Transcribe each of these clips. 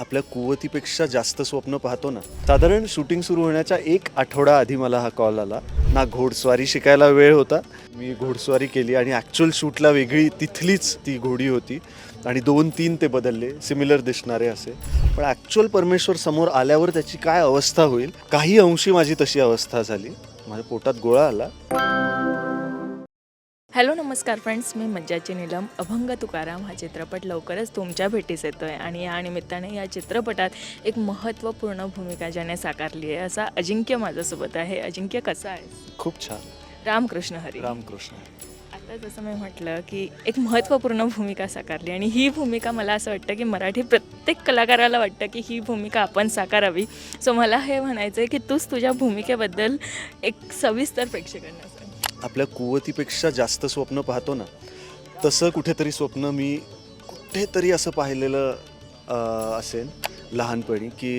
आपल्या कुवतीपेक्षा जास्त स्वप्न पाहतो ना. साधारण शूटिंग सुरू होण्याच्या एक आठवडा आधी मला हा कॉल आला. ना घोडस्वारी शिकायला वेळ होता. मी घोडस्वारी केली आणि ॲक्च्युअल शूटला वेगळी तिथलीच ती घोडी होती. आणि दोन तीन ते बदलले. सिमिलर दिसणारे असे. पण ॲक्च्युअल परमेश्वर समोर आल्यावर त्याची काय अवस्था होईल? काही अंशी माझी तशी अवस्था झाली. माझ्या पोटात गोळा आला. हॅलो नमस्कार फ्रेंड्स. मी मज्जाची नीलम. अभंग तुकाराम हा चित्रपट लवकरच तुमच्या भेटीस येतो आहे आणि या निमित्ताने या चित्रपटात एक महत्त्वपूर्ण भूमिका ज्याने साकारली आहे असा अजिंक्य माझ्यासोबत आहे. अजिंक्य कसा आहे खूप छान. रामकृष्ण हरी. रामकृष्ण आता जसं मी म्हटलं की एक महत्त्वपूर्ण भूमिका साकारली आणि ही भूमिका मला असं वाटतं की मराठी प्रत्येक कलाकाराला वाटतं की ही भूमिका आपण साकारावी. सो मला हे म्हणायचं आहे की तूच तुझ्या भूमिकेबद्दल एक सविस्तर प्रेक्षकांना आपल्या कुवतीपेक्षा जास्त स्वप्न पाहतो ना तसं कुठेतरी स्वप्न मी कुठेतरी असं पाहिलेलं असेल लहानपणी की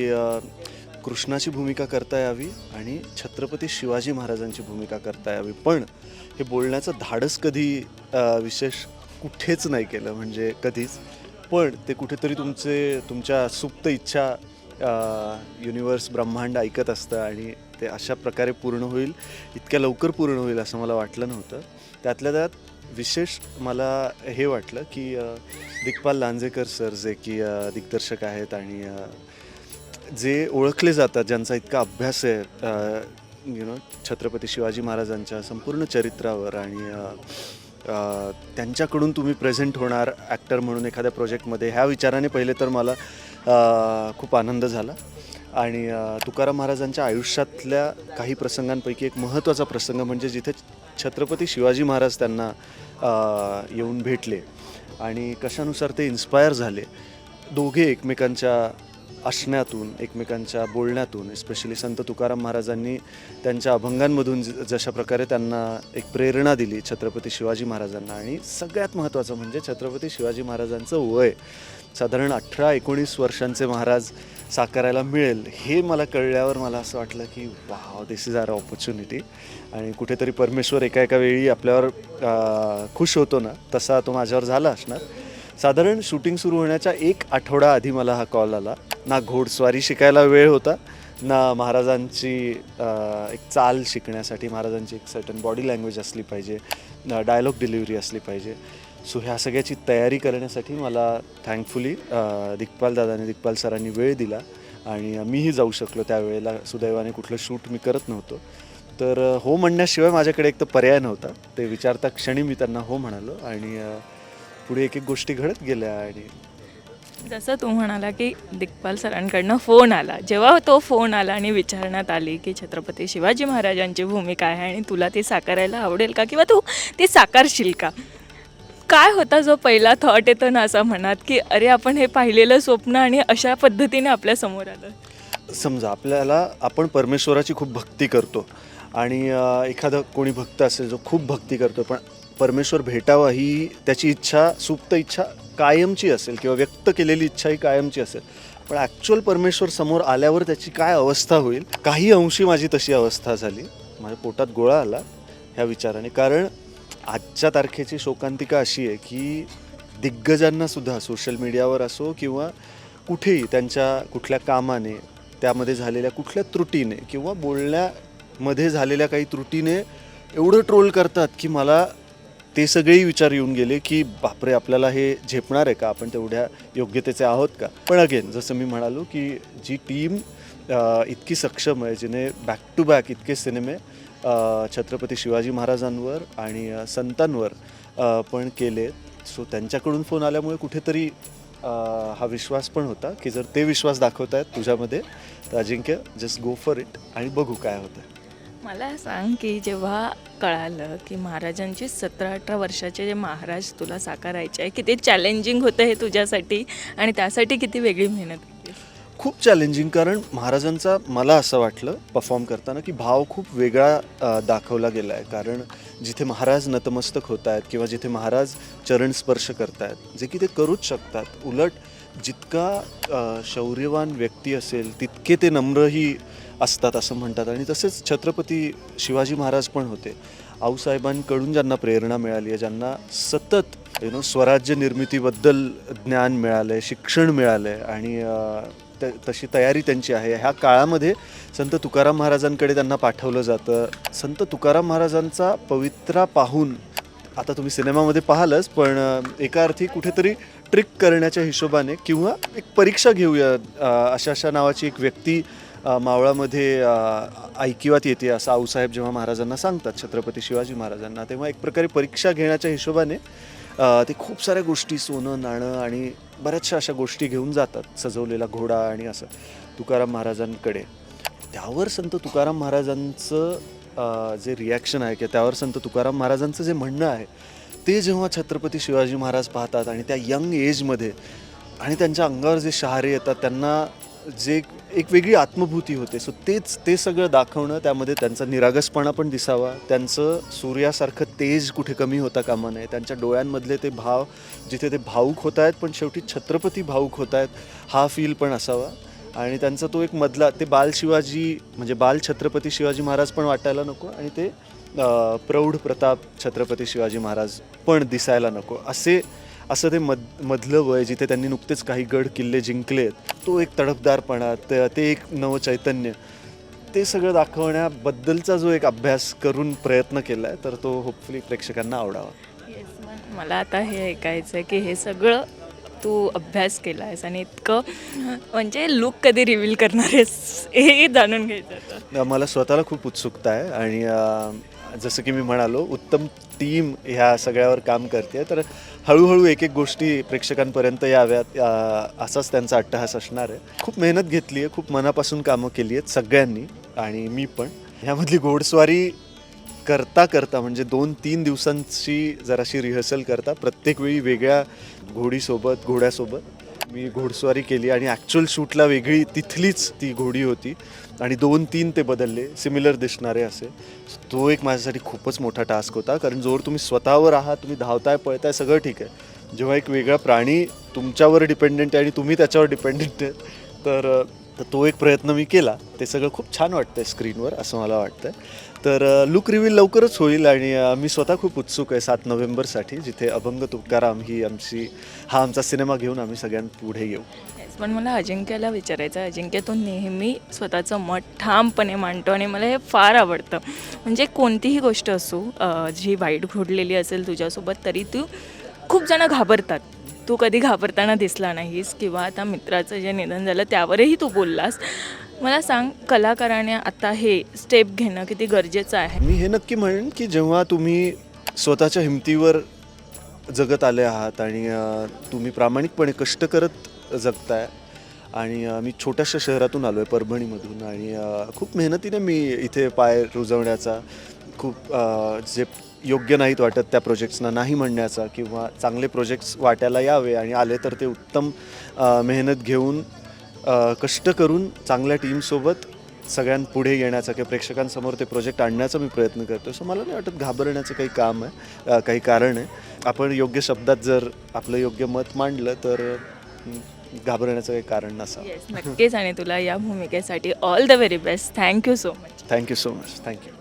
कृष्णाची भूमिका करता यावी आणि छत्रपती शिवाजी महाराजांची भूमिका करता यावी. पण हे बोलण्याचं धाडस कधी विशेष कुठेच नाही केलं म्हणजे कधीच. पण ते कुठेतरी तुमचे तुमच्या सुप्त इच्छा युनिवर्स ब्रह्मांड ऐकत असतं आणि ते अशा प्रकारे पूर्ण होईल इतक्या लवकर पूर्ण होईल असं मला वाटलं नव्हतं. त्यातल्या त्यात विशेष मला हे वाटलं की दिग्पाल लांजेकर सर जे की दिग्दर्शक आहेत आणि जे ओळखले जातात ज्यांचा इतका अभ्यास आहे यु नो छत्रपती शिवाजी महाराजांच्या संपूर्ण चरित्रावर आणि त्यांच्याकडून तुम्ही प्रेझेंट होणार ॲक्टर म्हणून एखाद्या प्रोजेक्टमध्ये ह्या विचाराने पहिले तर मला खूप आनंद झाला. आणि तुकाराम महाराजांच्या आयुष्यातल्या काही प्रसंगांपैकी एक महत्त्वाचा प्रसंग म्हणजे जिथे छत्रपती शिवाजी महाराज त्यांना येऊन भेटले आणि कशानुसार ते इन्स्पायर झाले दोघे एकमेकांच्या असण्यातून एकमेकांच्या बोलण्यातून स्पेशली संत तुकाराम महाराजांनी त्यांच्या अभंगांमधून ज- जशा प्रकारे त्यांना एक प्रेरणा दिली छत्रपती शिवाजी महाराजांना. आणि सगळ्यात महत्त्वाचं म्हणजे छत्रपती शिवाजी महाराजांचं वय. साधारण अठरा एकोणीस वर्षांचे महाराज साकारायला मिळेल हे मला कळल्यावर मला असं वाटलं की wow this is our opportunity आणि कुठेतरी परमेश्वर एका एका वेळी आपल्यावर खुश होतो ना तसा तो माझ्यावर झाला असणार. साधारण शूटिंग सुरू होण्याच्या एक आठवडा आधी मला हा कॉल आला. ना घोडस्वारी शिकायला वेळ होता ना महाराजांची एक चाल शिकण्यासाठी महाराजांची एक सर्टन बॉडी लँग्वेज असली पाहिजे डायलॉग डिलिव्हरी असली पाहिजे. सो ह्या सगळ्याची तयारी करण्यासाठी मला थँकफुली दिग्पाल दादाने दिग्पाल सरांनी वेळ दिला आणि मीही जाऊ शकलो त्यावेळेला सुदैवाने कुठलं शूट मी करत नव्हतो. तर हो म्हणण्याशिवाय माझ्याकडे एक तर पर्याय नव्हता. ते विचारता क्षणी मी त्यांना हो म्हणालो आणि पुढे एक एक गोष्टी घडत गेल्या आणि जसं तू म्हणाला की दिग्पाल सरांकडनं फोन आला जेव्हा तो फोन आला आणि विचारण्यात आली की छत्रपती शिवाजी महाराजांची भूमिका आहे आणि तुला ती साकारायला आवडेल का किंवा तू ती साकारशील का? काय होता जो पहिला थॉट येतो ना असा म्हणत की अरे आपण हे पाहिलेलं स्वप्न आणि अशा पद्धतीने आपल्यासमोर आलं? समजा आपल्याला आपण परमेश्वराची खूप भक्ती करतो आणि एखादा कोणी भक्त असेल जो खूप भक्ती करतो पण परमेश्वर भेटावा ही त्याची इच्छा सुप्त इच्छा कायमची असेल किंवा व्यक्त केलेली इच्छा ही कायमची असेल पण ॲक्च्युअल परमेश्वर समोर आल्यावर त्याची काय अवस्था होईल? काही अंशी माझी तशी अवस्था झाली. माझ्या पोटात गोळा आला ह्या विचाराने. कारण आजच्या तारखेची शोकांतिका अशी आहे की दिग्गजांना सुद्धा सोशल मीडियावर असो किंवा कुठेही त्यांच्या कुठल्या कामाने त्यामध्ये झालेल्या कुठल्या त्रुटीने किंवा बोलण्यामध्ये झालेल्या काही त्रुटीने एवढं ट्रोल करतात की मला ते सगळेही विचार येऊन गेले की बापरे आपल्याला हे झेपणार आहे का? आपण तेवढ्या योग्यतेचे आहोत का? पण अगेन जसं मी म्हणालो की जी टीम इतकी सक्षम आहे जिने बॅक टू बॅक इतके सिनेमे छत्रपती शिवाजी महाराजांवर आणि संतांवर पण केले. सो त्यांच्याकडून फोन आल्यामुळे कुठेतरी हा विश्वास पण होता की जर ते विश्वास दाखवत आहेत तुझ्यामध्ये तर Ajinkya just go for it आणि बघू काय होतं मला सांग की जेव्हा कळालं की महाराजांची सतरा अठरा वर्षाचे जे महाराज तुला साकारायचे आहे किती चॅलेंजिंग होतं हे तुझ्यासाठी आणि त्यासाठी किती वेगळी मेहनत खूप चॅलेंजिंग कारण महाराजांचा मला असं वाटलं परफॉर्म करताना की भाव खूप वेगळा दाखवला गेला आहे कारण जिथे महाराज नतमस्तक होत आहेत किंवा जिथे महाराज चरण स्पर्श करत आहेत जे की ते करूच शकतात. उलट जितका शौर्यवान व्यक्ती असेल तितके ते नम्रही असतात असं म्हणतात. आणि तसेच छत्रपती शिवाजी महाराज पण होते. आऊसाहेबांकडून ज्यांना प्रेरणा मिळाली आहे ज्यांना सतत यु नो स्वराज्य निर्मितीबद्दल ज्ञान मिळालं आहे शिक्षण मिळालं आहे आणि त तशी तयारी त्यांची आहे. ह्या काळामध्ये संत तुकाराम महाराजांकडे त्यांना पाठवलं जातं. संत तुकाराम महाराजांचा पवित्रा पाहून आता तुम्ही सिनेमामध्ये पाहालच पण एका अर्थी कुठेतरी ट्रिक करण्याच्या हिशोबाने किंवा एक परीक्षा घेऊया. अशा अशा नावाची एक व्यक्ती मावळामध्ये ऐकिवात येते असं आऊसाहेब जेव्हा महाराजांना सांगतात छत्रपती शिवाजी महाराजांना तेव्हा एक प्रकारे परीक्षा घेण्याच्या हिशोबाने ते खूप साऱ्या गोष्टी सोनं नाणं आणि बऱ्याचशा अशा गोष्टी घेऊन जातात सजवलेला घोडा आणि असं तुकाराम महाराजांकडे. त्यावर संत तुकाराम महाराजांचं जे रिॲक्शन आहे किंवा त्यावर संत तुकाराम महाराजांचं जे म्हणणं आहे ते जेव्हा छत्रपती शिवाजी महाराज पाहतात आणि त्या यंग एजमध्ये आणि त्यांच्या अंगावर जे शहारे येतात त्यांना जे एक वेगळी आत्मभूती होते. सो तेच ते सगळं दाखवणं त्यामध्ये त्यांचा निरागसपणा पण दिसावा. त्यांचं सूर्यासारखं तेज कुठे कमी होता कामा नये. त्यांच्या डोळ्यांमधले ते भाव जिथे ते भाऊक होत आहेत पण शेवटी छत्रपती भाऊक होत आहेत हा फील पण असावा. आणि त्यांचा तो एक मधला ते बाल शिवाजी म्हणजे बाल छत्रपती शिवाजी महाराज पण वाटायला नको आणि ते प्रौढ प्रताप छत्रपती शिवाजी महाराज पण दिसायला नको. असे असं ते मध मधलं वय जिथे त्यांनी नुकतेच काही गड किल्ले जिंकलेत तो एक तडफदारपणा ते ते एक नवचैतन्य ते सगळं दाखवण्याबद्दलचा जो एक अभ्यास करून प्रयत्न केला आहे तर तो होपफुली प्रेक्षकांना आवडावा. येस मला आता हे ऐकायचं आहे की हे सगळं तू अभ्यास केला आहेस आणि इतकं म्हणजे लुक कधी रिव्हील करणार आहेस हे जाणून घ्यायचं मला स्वतःला खूप उत्सुकता आहे आणि जसं की मी म्हणालो उत्तम टीम ह्या सगळ्यावर काम करते तर हळूहळू एक एक गोष्टी प्रेक्षकांपर्यंत याव्यात असाच त्यांचा अट्टहास असणार आहे. खूप मेहनत घेतली आहे खूप मनापासून कामं केली आहेत सगळ्यांनी आणि मी पण. ह्यामधली घोडस्वारी करता करता म्हणजे दोन तीन दिवसांची जराशी रिहर्सल करता प्रत्येक वेळी वेगळ्या घोडीसोबत घोड्यासोबत मी घोडस्वारी केली आणि ॲक्च्युअल शूटला वेगळी तिथलीच ती घोडी होती. आणि दोन तीन ते बदलले सिमिलर दिसणारे असे. तो एक माझ्यासाठी खूपच मोठा टास्क होता कारण जोर तुम्ही स्वतःवर आहात तुम्ही धावताय पळताय सगळं ठीक आहे. जेव्हा एक वेगळा प्राणी तुमच्यावर डिपेंडेंट आहे आणि तुम्ही त्याच्यावर डिपेंडेंट आहे तर तर तो एक प्रयत्न मी केला. ते सगळं खूप छान वाटतंय स्क्रीनवर असं मला वाटतंय. तर लुक रिव्हील लवकरच होईल आणि मी स्वतः खूप उत्सुक आहे सात नोव्हेंबरसाठी जिथे अभंग तुकाराम ही आमची हा आमचा सिनेमा घेऊन आम्ही सगळ्यांपुढे येऊ. पण मला अजिंक्यला विचारायचं अजिंक्य तो नेहमी स्वतःचं मत ठामपणे मांडतो आणि मला हे फार आवडतं. म्हणजे कोणतीही गोष्ट असो जी वाईट घडलेली असेल तुझ्यासोबत तरी तू खूप जणं घाबरतात. तू कधी घाबरताना दिसला नाहीस किंवा आता मित्राचं जे निधन झालं त्यावरही तू बोललास. मला सांग कलाकाराने आता हे स्टेप घेणं किती गरजेचं आहे? मी हे नक्की म्हणेन की जेव्हा तुम्ही स्वतःच्या हिमतीवर जगत आले आहात आणि तुम्ही प्रामाणिकपणे कष्ट करत जगताय आणि मी छोट्याशा शहरातून आलो आहे परभणीमधून आणि खूप मेहनतीने मी इथे पाय रुजवण्याचा खूप जे योग्य नाहीत वाटत त्या प्रोजेक्ट्सना नाही म्हणण्याचा किंवा चांगले प्रोजेक्ट्स वाट्याला यावे आणि आले तर ते उत्तम मेहनत घेऊन कष्ट करून चांगल्या टीमसोबत सगळ्यांपुढे येण्याचा किंवा प्रेक्षकांसमोर ते प्रोजेक्ट आणण्याचा मी प्रयत्न करतो. सो मला नाही वाटत घाबरण्याचं काही काम आहे काही कारण आहे. आपण योग्य शब्दात जर आपलं योग्य मत मांडलं तर घाबरण्याचं काही कारण येस नक्कीच आणि तुला या भूमिकेसाठी all the very best thank you so much thank you so much thank you